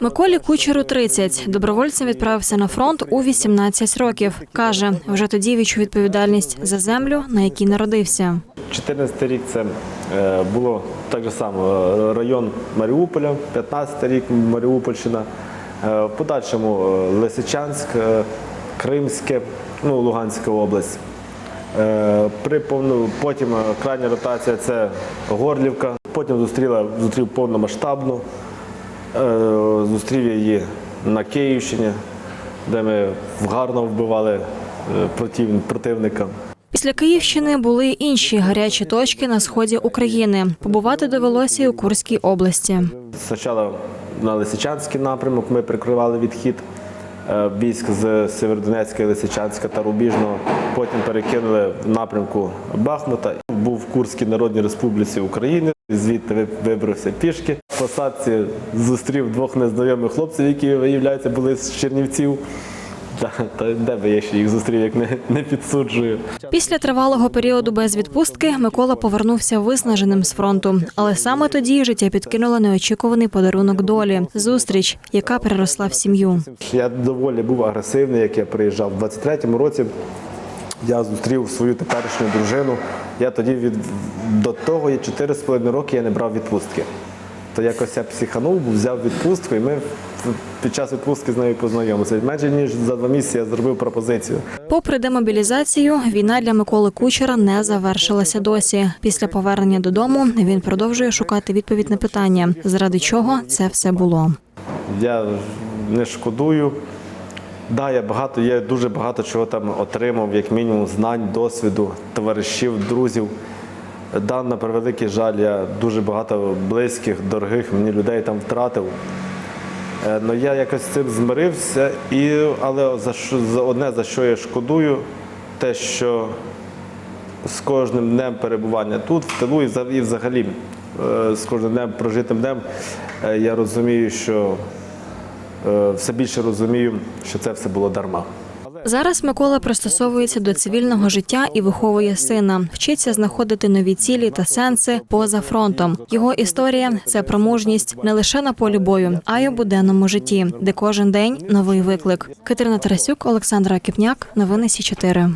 Миколі Кучеру 30. Добровольцем відправився на фронт у 18 років. Каже, вже тоді відчув відповідальність за землю, на якій народився. 14 рік це е, було так же само е, район Маріуполя, 15 рік Маріупольщина, е, в подальшому Лисичанськ, Кримське, ну, Луганська область. Потім крайня ротація це Горлівка. Потім зустріла, зустрів повномасштабну. Е, Зустрів я її на Київщині, де ми гарно вбивали е, противника. Після Київщини були й інші гарячі точки на сході України. Побувати довелося й у Курській області. Спочатку на Лисичанський напрямок ми прикривали відхід е, військ з Северодонецька, Лисичанська та Рубіжного. Потім перекинули в напрямку Бахмута. Був в Курській Народній Республіці України. Звідти вибрався пішки. В посадці зустрів двох незнайомих хлопців, які, виявляється, були з Чернівців. Та, та де би я ще їх зустрів, як не, не підсуджую. Після тривалого періоду без відпустки Микола повернувся виснаженим з фронту. Але саме тоді життя підкинуло неочікуваний подарунок долі зустріч, яка переросла в сім'ю. Я доволі був агресивний, як я приїжджав. У 23-му році я зустрів свою теперішню дружину. Я тоді від до того 4,5 роки я не брав відпустки. То якось я психанув, взяв відпустку, і ми під час відпустки з нею познайомилися. Менше ніж за два місяці я зробив пропозицію. Попри демобілізацію, війна для Миколи Кучера не завершилася досі. Після повернення додому він продовжує шукати відповідь на питання, заради чого це все було. Я не шкодую. Да, я багато, я дуже багато чого там отримав, як мінімум, знань, досвіду, товаришів, друзів. Да, на превеликий жаль, я дуже багато близьких, дорогих мені людей там втратив. Е, Ну я якось з цим змирився, і, але за що, за одне, за що я шкодую, те, що з кожним днем перебування тут, в тилу і взагалі е, з кожним днем прожитим днем, е, я розумію, що все більше розумію, що це все було дарма. Зараз Микола пристосовується до цивільного життя і виховує сина, вчиться знаходити нові цілі та сенси поза фронтом. Його історія це про мужність не лише на полі бою, а й у буденному житті, де кожен день новий виклик. Катерина Тарасюк, Олександра Кіпняк, новини Сі 4